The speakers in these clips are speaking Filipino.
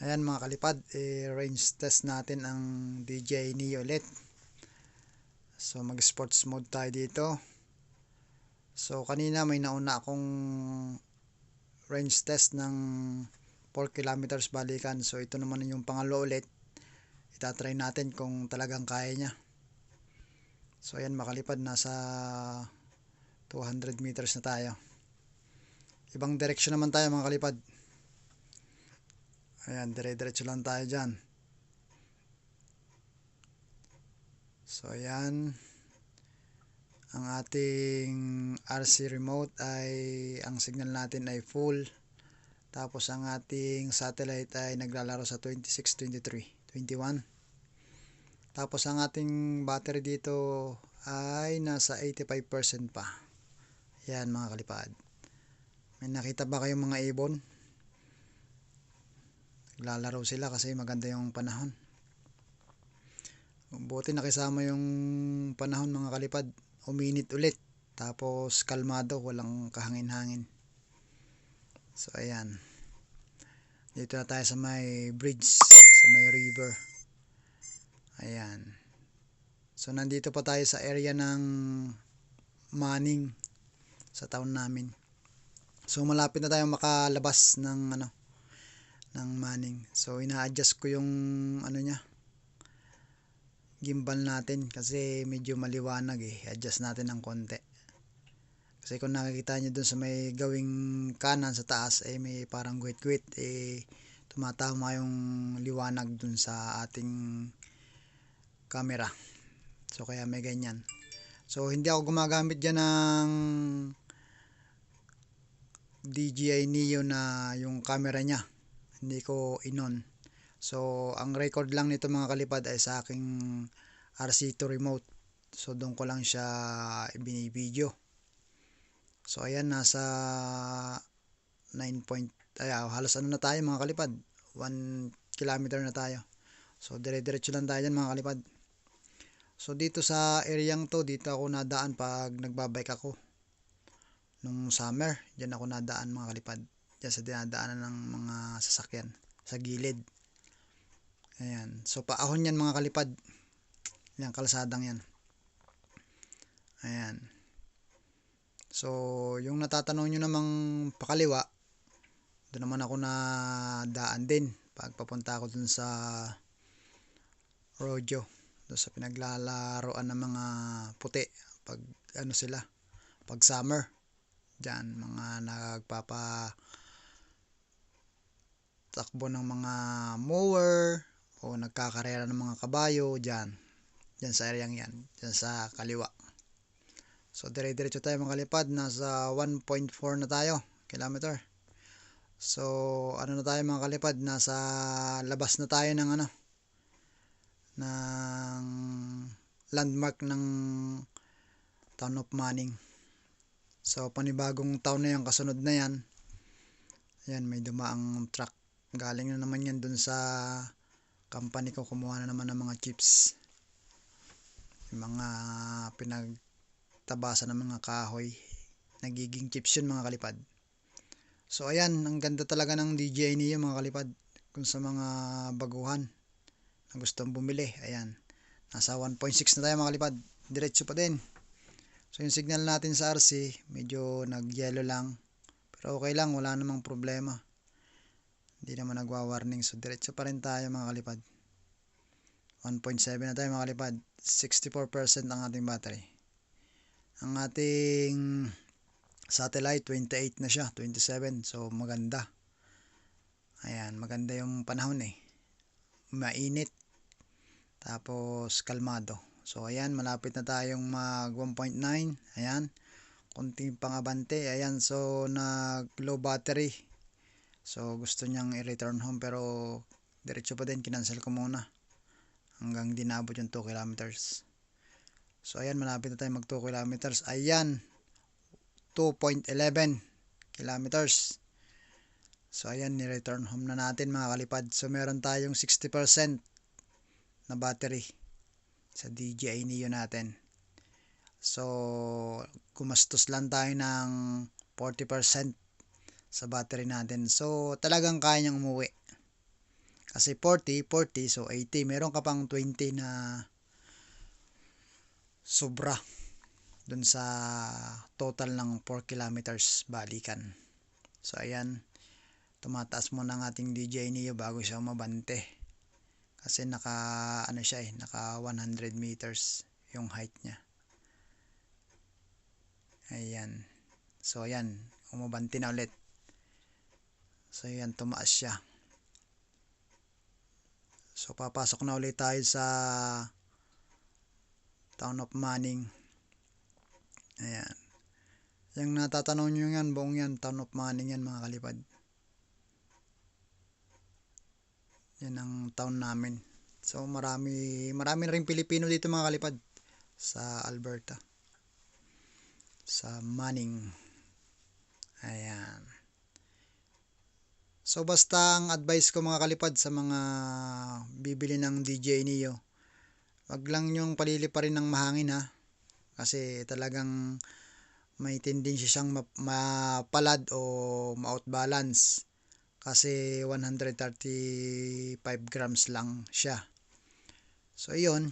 Ayan mga kalipad, i-range test natin ang DJI Neo ulit. So mag sports mode tayo dito. So kanina may nauna akong range test ng 4 kilometers balikan. So ito naman yung pangalo ulit. Itatry natin kung talagang kaya niya. So ayan makalipad nasa 200 meters na tayo. Ibang direksyon naman tayo mga kalipad. Ayan, dire-diretso lang tayo dyan. So, ayan. Ang ating RC remote ay, ang signal natin ay full. Tapos, ang ating satellite ay naglalaro sa 26, 23, 21. Tapos, ang ating battery dito ay nasa 85% pa. Ayan, mga kalipad. May nakita ba kayong mga ibon? Naglalaro sila kasi maganda yung panahon. Buti nakisama yung panahon mga kalipad. Uminit ulit. Tapos kalmado, walang kahangin-hangin. So ayan. Dito na tayo sa may bridge, sa may river. Ayan. So nandito pa tayo sa area ng Manning sa town namin. So malapit na tayo makalabas ng ano ng Manning. So ina-adjust ko yung ano niya gimbal natin kasi medyo maliwanag eh. Adjust natin ng konti. Kasi kung nakikita niyo dun sa may gawing kanan sa taas eh may parang guwit-guwit eh tumatama yung liwanag dun sa ating camera. So kaya may ganyan. So hindi ako gumagamit diyan ng DJI Neo na yung camera niya hindi ko inon. So ang record lang nito mga kalipad ay sa aking RC2 remote. So doon ko lang siya binibideo. So ayan nasa 9 point ay ah, halos ano na tayo mga kalipad? 1 kilometer na tayo. So dire diretso lang tayo dyan mga kalipad. So dito sa areang to dito ako nadaan pag nagbabike ako. Nung summer dyan ako nadaan mga kalipad dyan sa dinadaanan ng mga sasakyan sa gilid. Ayan. So paahon yan mga kalipad. Yan kalsadang yan. Ayan. So yung natatanong nyo namang pakaliwa doon naman ako na daan din pag papunta ako dun sa rodeo doon sa pinaglalaroan ng mga puti pag ano sila pag summer. Dyan mga nagpapa takbo ng mga mower o nagkakarera ng mga kabayo dyan. Dyan sa areang yan dyan sa kaliwa. So dire diretso tayo makalipad nasa 1.4 na tayo kilometer. So ano na tayo mga kalipad? Nasa labas na tayo ng ano ng landmark ng town of Manning. So panibagong town na yan kasunod na yan. Yan may dumaang truck galing na naman yan dun sa company ko kumuha na naman ng mga chips. Yung mga pinagtabasan ng mga kahoy nagiging chips yun mga kalipad. So ayan ang ganda talaga ng DJI niyo mga kalipad kung sa mga baguhan na gustong bumili. Ayan nasa 1.6 na tayo mga kalipad. Diretso pa din. So yung signal natin sa RC medyo nag yellow lang. Pero okay lang wala namang problema hindi naman nagwa-warning. So, diretso pa rin tayo mga kalipad. 1.7 na tayo mga kalipad. 64% ang ating battery. Ang ating satellite, 28 na siya. 27. So, maganda. Ayan, maganda yung panahon eh. Mainit. Tapos, kalmado. So, ayan, malapit na tayong mag 1.9. Ayan. Kunting pangabante. Ayan, so, nag low battery So gusto niyang i-return home pero diretso pa din kinansel ko muna hanggang dinabot yung 2 kilometers. So ayan malapit na tayo mag 2 kilometers. Ayan 2.11 kilometers. So ayan ni-return home na natin mga kalipad. So meron tayong 60% na battery sa DJI Neo natin. So gumastos lang tayo ng 40% sa battery natin. So, talagang kaya niyang umuwi. Kasi 40, 40, so 80. Meron ka pang 20 na sobra dun sa total ng 4 kilometers balikan. So ayan, tumataas muna ng ating DJ niyo bago siya umabante. Kasi naka ano siya eh, naka 100 meters yung height niya. Ayan. So ayan, umabante na ulit. So ayan, tumaas siya. So papasok na ulit tayo sa Town of Manning. Ayan. Yung natatanong nyo yan, buong yan, Town of Manning yan mga kalipad. Yan ang town namin. So marami, marami rin Pilipino dito mga kalipad sa Alberta. Sa Manning. Ayan. So basta ang advice ko mga kalipad sa mga bibili ng DJ niyo, wag lang yung paliliparin ng mahangin ha. Kasi talagang may tendency siyang mapalad o ma-outbalance. Kasi 135 grams lang siya. So yun.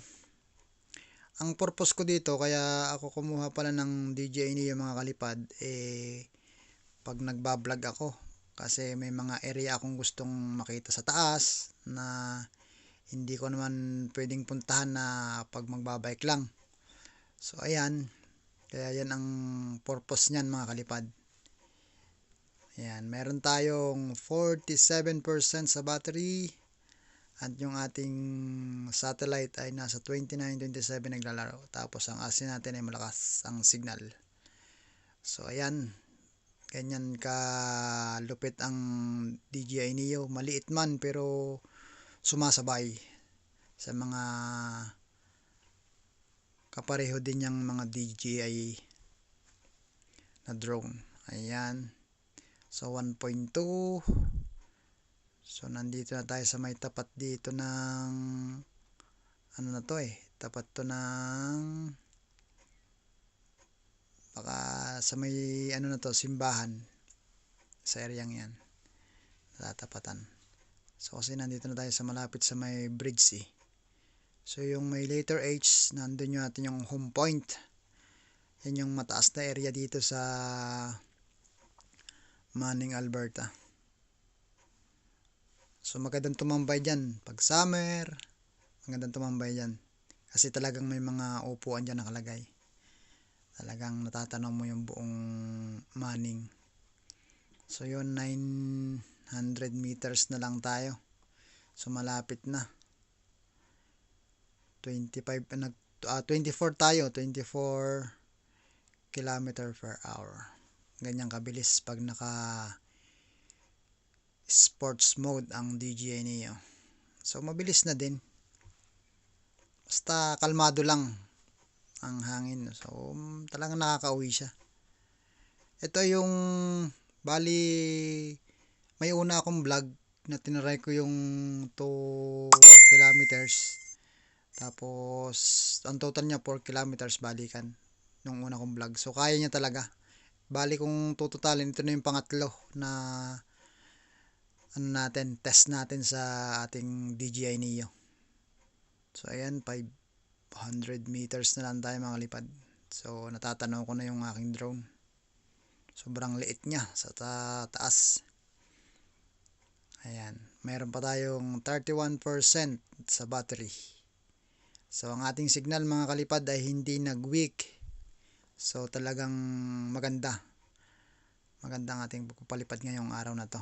Ang purpose ko dito kaya ako kumuha pala ng DJ niyo mga kalipad eh pag nagba-vlog ako kasi may mga area akong gustong makita sa taas na hindi ko naman pwedeng puntahan na pag magbabike lang. So ayan. Kaya yan ang purpose niyan mga kalipad. Ayan. Meron tayong 47% sa battery at yung ating satellite ay nasa 29-27 naglalaro. Tapos ang asin natin ay malakas ang signal. So ayan ganyan ka lupit ang DJI Neo. Maliit man pero sumasabay sa mga kapareho din yung mga DJI na drone. Ayan. So 1.2 so nandito na tayo sa may tapat dito ng ano na to eh tapat to ng baka sa may ano na to simbahan. Sa areang yan. Tatapatan so kasi nandito na tayo sa malapit sa may bridge eh. So yung may letter H nandun yung natin yung home point. Yan yung mataas na area dito sa Manning Alberta. So magandang tumambay dyan. Pag summer magandang tumambay dyan. Kasi talagang may mga upuan dyan nakalagay talagang natatanaw mo yung buong maning. So yun 900 meters na lang tayo. So malapit na. 25 nag uh, 24 tayo 24 kilometer per hour. Ganyan kabilis pag naka sports mode ang DJI niyo so mabilis na din. Basta kalmado lang ang hangin. So, talagang nakakauwi siya. Ito yung bali may una akong vlog na tinaray ko yung 2 kilometers. Tapos, ang total niya 4 kilometers balikan nung una kong vlog. So, kaya niya talaga. Bali kung tututalin, ito na yung pangatlo na ano natin, test natin sa ating DJI Neo. So, ayan, 5 100 meters na lang tayo mga lipad. So natatanaw ko na yung aking drone. Sobrang liit niya sa ta taas. Ayan. Mayroon pa tayong 31% sa battery. So ang ating signal mga kalipad ay hindi nag weak so talagang maganda. Maganda ang ating pagpapalipad ngayong araw na to.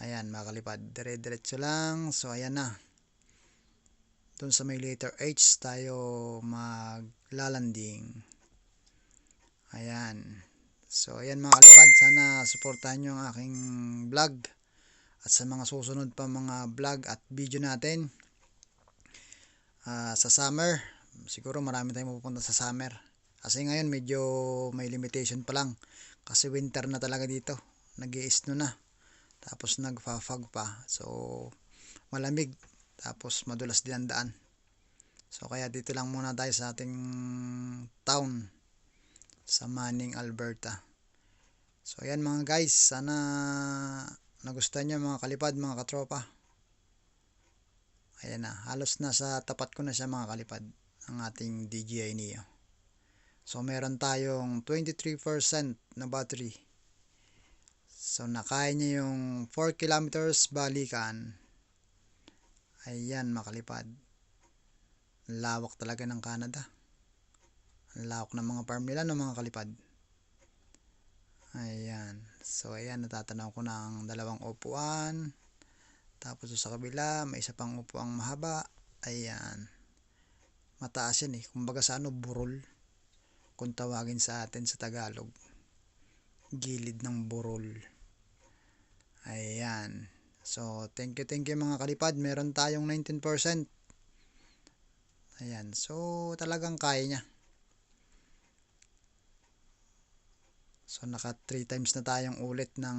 Ayan mga kalipad. Dire diretso lang. So ayan na dun sa may letter H tayo maglalanding. Ayan. So ayan mga kalipad sana suportahan nyo ang aking vlog. At sa mga susunod pa mga vlog at video natin uh, sa summer siguro marami tayong pupunta sa summer. Kasi ngayon medyo may limitation pa lang. Kasi winter na talaga dito. Nag snow na. Tapos nagfa-fog pa. So malamig tapos madulas din ang daan so kaya dito lang muna tayo sa ating town sa Manning, Alberta so ayan mga guys sana nagustuhan nyo mga kalipad mga katropa Ayan na, halos nasa tapat ko na siya mga kalipad ang ating DJI Neo. So meron tayong 23% na battery. So nakaya niya yung 4 kilometers balikan. Ayan makalipad. Lawak talaga ng Canada. Ang lawak ng mga farm nila no mga kalipad. Ayan. So ayan natatanaw ko ng dalawang upuan. Tapos sa kabila, may isa pang upuang mahaba. Ayan. Mataas yan eh. Kumbaga sa ano, burol. Kung tawagin sa atin sa Tagalog. Gilid ng burol. Ayan. So, thank you, thank you mga kalipad. Meron tayong 19%. Ayan. So, talagang kaya niya. So, naka 3 times na tayong ulit ng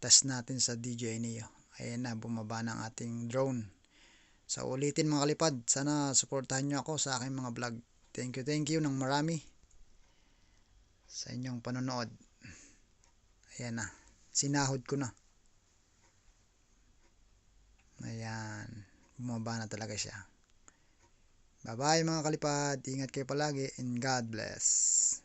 test natin sa DJI Neo ayan na bumaba ng ating drone so, ulitin mga kalipad sana suportahan nyo ako sa aking mga vlog thank you thank you ng marami sa inyong panonood ayan na sinahod ko na ayan. Bumaba na talaga siya. Bye bye mga kalipad. Ingat kayo palagi and God bless